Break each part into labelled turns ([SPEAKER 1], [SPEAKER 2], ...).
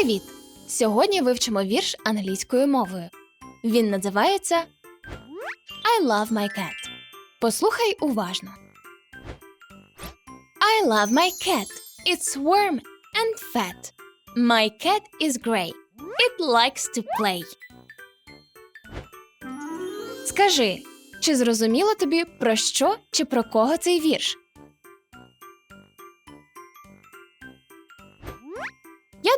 [SPEAKER 1] Привіт! Сьогодні вивчимо вірш англійською мовою. Він називається I love my cat. Послухай уважно. I love my cat. It's warm and fat. My cat is grey. It likes to play. Скажи, чи зрозуміло тобі про що чи про кого цей вірш?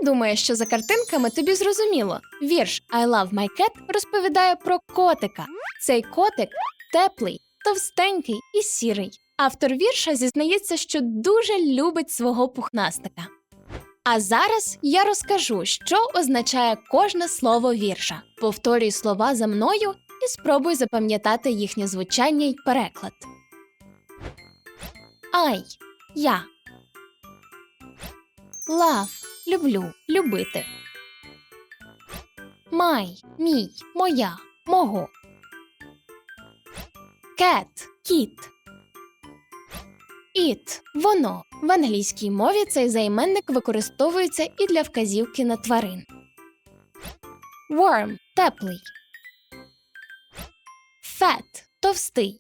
[SPEAKER 1] Я думаю, що за картинками тобі зрозуміло. Вірш I love my cat розповідає про котика. Цей котик теплий, товстенький і сірий. Автор вірша зізнається, що дуже любить свого пухнастика. А зараз я розкажу, що означає кожне слово вірша. Повторюй слова за мною і спробуй запам'ятати їхнє звучання й переклад. I – я. Love – люблю, любити. My – мій, моя, мого. Cat – кіт. It – воно. В англійській мові цей займенник використовується і для вказівки на тварин. Warm – теплий. Fat – товстий.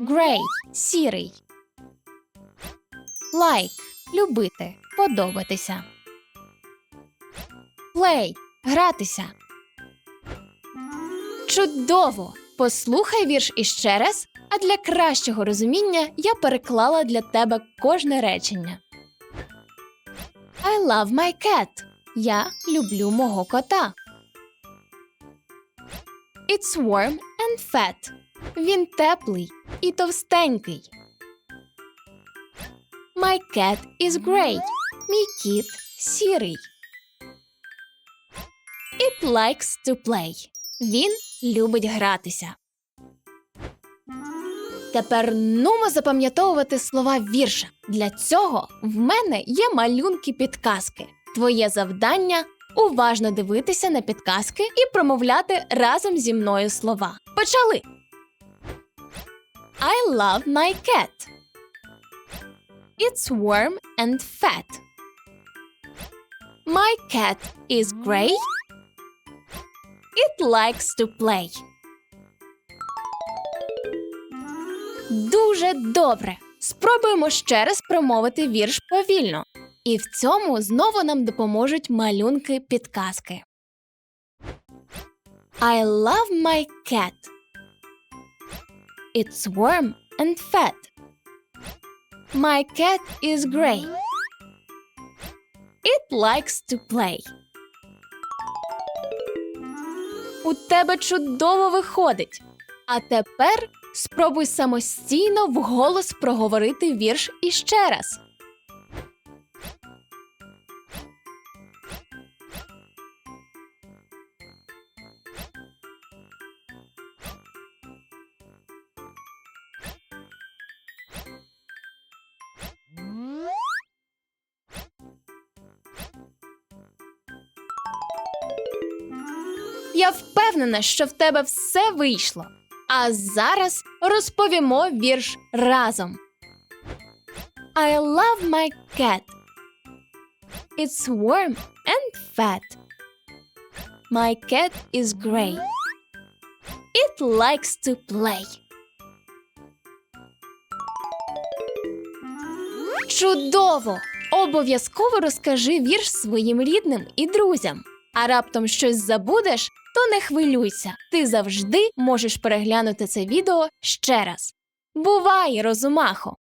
[SPEAKER 1] Grey – сірий. Like – любити, подобатися. Play – гратися. Чудово! Послухай вірш іще раз, а для кращого розуміння я переклала для тебе кожне речення. I love my cat. Я люблю мого кота. It's warm and fat. Він теплий і товстенький. My cat is grey. Мій кіт сірий. It likes to play. Він любить гратися. Тепер нумо запам'ятовувати слова вірша. Для цього в мене є малюнки підказки. Твоє завдання уважно дивитися на підказки і промовляти разом зі мною слова. Почали! I love my cat. It's warm and fat. My cat is grey. It likes to play. Дуже добре. Спробуємо ще раз промовити вірш повільно. І в цьому знову нам допоможуть малюнки підказки. I love my cat. It's warm and fat. My cat is grey. It likes to play. У тебе чудово виходить. А тепер спробуй самостійно вголос проговорити вірш іще раз. Я впевнена, що в тебе все вийшло. А зараз розповімо вірш разом. I love my cat. It's warm and fat. My cat is grey. It likes to play. Чудово! Обов'язково розкажи вірш своїм рідним і друзям. А раптом щось забудеш, то не хвилюйся. Ти завжди можеш переглянути це відео ще раз. Бувай, розумахо!